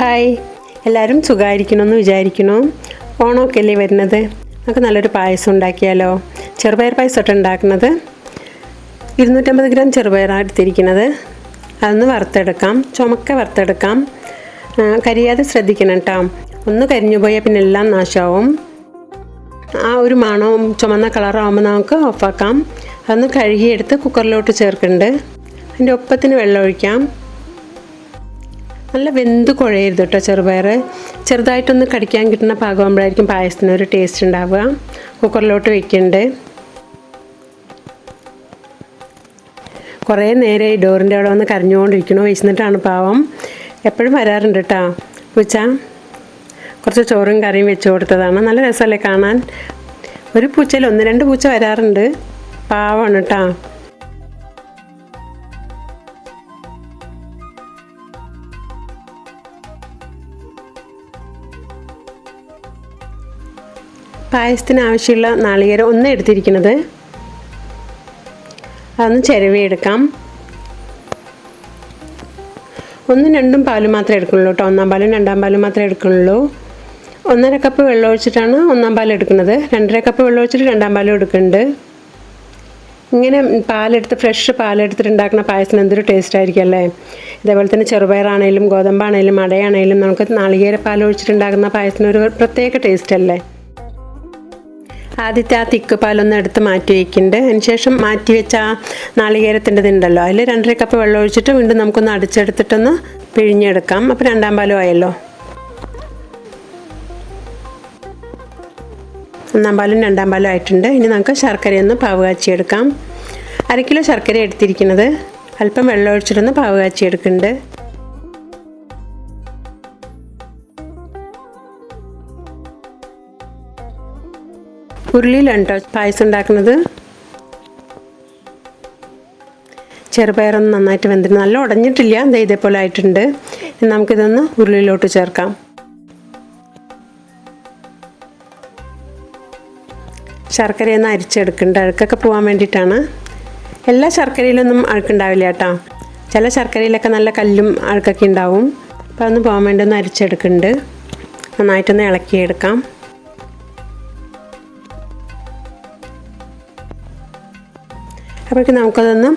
Hi എല്ലാവരും സുഖമായിരിക്കണമെന്ന് വിചാരിക്കുന്നു. ഓണമൊക്കെ അല്ലേ വരുന്നത്? നമുക്ക് നല്ലൊരു പായസം ഉണ്ടാക്കിയാലോ? ചെറുപയർ പായസമൊക്കെ ഉണ്ടാക്കുന്നത്. ഇരുന്നൂറ്റമ്പത് ഗ്രാം ചെറുപയറാണ് എടുത്തിരിക്കുന്നത്. അതൊന്ന് വറുത്തെടുക്കാം. ചുമക്ക വറുത്തെടുക്കാം. കരിയാതെ ശ്രദ്ധിക്കണം കേട്ടോ. ഒന്ന് കരിഞ്ഞു പോയാൽ പിന്നെ എല്ലാം നാശമാവും. ആ ഒരു മണവും ചുമന്ന കളറാകുമ്പോൾ നമുക്ക് ഓഫാക്കാം. അതൊന്ന് കഴുകിയെടുത്ത് കുക്കറിലോട്ട് ചേർക്കുന്നുണ്ട്. അതിന്റെ ഒപ്പത്തിന് വെള്ളം ഒഴിക്കാം. നല്ല വെന്ത് കുഴയരുത് കേട്ടോ ചെറുപയർ ചെറുതായിട്ടൊന്ന് കടിക്കാൻ കിട്ടുന്ന പാകമാകുമ്പോഴായിരിക്കും പായസത്തിന് ഒരു ടേസ്റ്റ് ഉണ്ടാവുക. കുക്കറിലോട്ട് വെക്കുന്നുണ്ട് കുറേ നേരം ഈ ഡോറിന്റെ അവിടെ വന്ന് കരഞ്ഞുകൊണ്ടിരിക്കണു വിശന്നിട്ടാണ് പാവം. എപ്പോഴും വരാറുണ്ട് കേട്ടോ. പൂച്ച കുറച്ച് ചോറും കറിയും വെച്ച് കൊടുത്തതാണ്. നല്ല രസമല്ലേ കാണാൻ? ഒരു പൂച്ചയിൽ ഒന്ന് രണ്ട് പൂച്ച വരാറുണ്ട്. പാവമാണ് കേട്ടോ. പായസത്തിന് ആവശ്യമുള്ള നാളികേരം ഒന്ന് എടുത്തിരിക്കുന്നത്. അതൊന്ന് ചിരവിയെടുക്കാം. ഒന്നും രണ്ടും പാലും മാത്രമേ എടുക്കുന്നുള്ളൂ കേട്ടോ. ഒന്നാം പാലും രണ്ടാം പാലും മാത്രമേ എടുക്കുന്നുള്ളൂ ഒന്നര കപ്പ് വെള്ളം ഒഴിച്ചിട്ടാണ് ഒന്നാം പാൽ എടുക്കുന്നത്. രണ്ടര കപ്പ് വെള്ളം ഒഴിച്ചിട്ട് രണ്ടാം പാലും എടുക്കുന്നുണ്ട്. ഇങ്ങനെ പാലെടുത്ത് ഫ്രഷ് പാലെടുത്തിട്ട് ഉണ്ടാക്കുന്ന പായസം എന്തൊരു ടേസ്റ്റ് ആയിരിക്കും അല്ലേ? ഇതേപോലെ തന്നെ ചെറുപയറാണേലും ഗോതമ്പാണേലും അടയാണേലും നമുക്ക് നാളികേര പാൽ ഒഴിച്ചിട്ടുണ്ടാക്കുന്ന പായസത്തിന് ഒരു പ്രത്യേക ടേസ്റ്റ് അല്ലേ? ആദ്യത്തെ ആ തിക്ക് പാലൊന്ന് എടുത്ത് മാറ്റി വയ്ക്കുന്നുണ്ട് അതിനുശേഷം മാറ്റി വെച്ച ആ നാളികേരത്തിന്റെ ഇതുണ്ടല്ലോ അതിൽ രണ്ടര കപ്പ് വെള്ളം ഒഴിച്ചിട്ട് വീണ്ടും നമുക്കൊന്ന് അടിച്ചെടുത്തിട്ടൊന്ന് പിഴിഞ്ഞെടുക്കാം. അപ്പോൾ രണ്ടാം പാലും ആയല്ലോ? ഒന്നാം പാലും രണ്ടാം പാലും ആയിട്ടുണ്ട്. ഇനി നമുക്ക് ശർക്കരയൊന്ന് പാവ് കാച്ചിയെടുക്കാം. അര കിലോ ശർക്കര എടുത്തിരിക്കുന്നത്. അല്പം വെള്ളം ഒഴിച്ചിട്ടൊന്ന് പാവ് കാച്ചിയെടുക്കുന്നുണ്ട്. ഉരുളിയിലാണ് കേട്ടോ പായസം ഉണ്ടാക്കുന്നത്. ചെറുപയറൊന്ന് നന്നായിട്ട് വെന്തിട്ട് നല്ല ഉടഞ്ഞിട്ടില്ല. ദേ ഇതേപോലെ ആയിട്ടുണ്ട്. നമുക്കിതൊന്ന് ഉരുളിയിലോട്ട് ചേർക്കാം. ശർക്കരയൊന്ന് അരിച്ചെടുക്കുന്നുണ്ട് അഴുക്കൊക്കെ പോകാൻ വേണ്ടിയിട്ടാണ്. എല്ലാ ശർക്കരയിലൊന്നും അഴുക്കുണ്ടാവില്ല കേട്ടോ. ചില ശർക്കരയിലൊക്കെ നല്ല കല്ലും അഴുക്കൊക്കെ ഉണ്ടാവും. അപ്പോൾ അതൊന്ന് പോകാൻ വേണ്ടി ഒന്ന് അരിച്ചെടുക്കുന്നുണ്ട്. നന്നായിട്ടൊന്ന് ഇളക്കിയെടുക്കാം. അപ്പോഴേക്ക് നമുക്കതൊന്ന്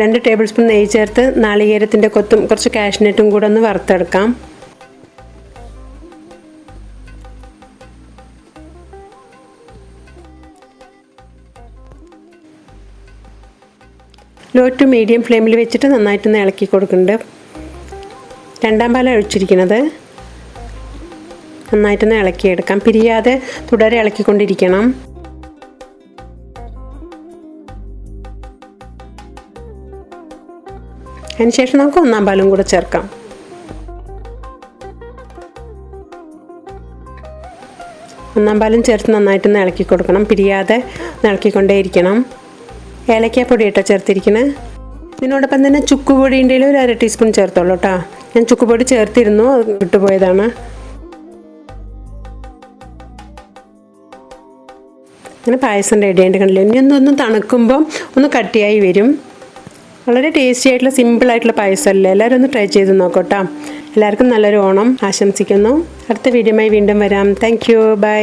രണ്ട് ടേബിൾ സ്പൂൺ നെയ്യ് ചേർത്ത് നാളികേരത്തിന്റെ കൊത്തും കുറച്ച് കാഷ്നട്ടും കൂടെ ഒന്ന് വറുത്തെടുക്കാം. ലോ ടു മീഡിയം ഫ്ലെയിമിൽ വെച്ചിട്ട് നന്നായിട്ടൊന്ന് ഇളക്കി കൊടുക്കുന്നുണ്ട്. രണ്ടാം പാലം ഒഴിച്ചിരിക്കുന്നത്. നന്നായിട്ടൊന്ന് ഇളക്കിയെടുക്കാം. പിരിയാതെ തുടരെ ഇളക്കിക്കൊണ്ടിരിക്കണം. അതിനുശേഷം നമുക്ക് ഒന്നാം പാലും കൂടെ ചേർക്കാം. ഒന്നാം പാലും ചേർത്ത് നന്നായിട്ട് ഇളക്കി കൊടുക്കണം. പിരിയാതെ ഇളക്കിക്കൊണ്ടേയിരിക്കണം. ഏലക്കാപ്പൊടി കേട്ടോ ചേർത്തിരിക്കുന്നത് ഇതിനോടൊപ്പം തന്നെ ചുക്കുപൊടിന്റെ ഒരു അര ടീസ്പൂൺ ചേർത്തോളൂ കേട്ടോ. ഞാൻ ചുക്കുപൊടി ചേർത്തിരുന്നു അത് വിട്ടുപോയതാണ്. അങ്ങനെ പായസം റെഡി ആയിട്ട് കണ്ടില്ല? ഇനി ഒന്നൊന്ന് തണുക്കുമ്പം ഒന്ന് കട്ടിയായി വരും. വളരെ ടേസ്റ്റി ആയിട്ടുള്ള സിമ്പിൾ ആയിട്ടുള്ള പായസമല്ലേ എല്ലാവരും ഒന്ന് ട്രൈ ചെയ്ത് നോക്കട്ടോ. എല്ലാവർക്കും നല്ലൊരു ഓണം ആശംസിക്കുന്നു. അടുത്ത വീഡിയോയുമായി വീണ്ടും വരാം. Thank bye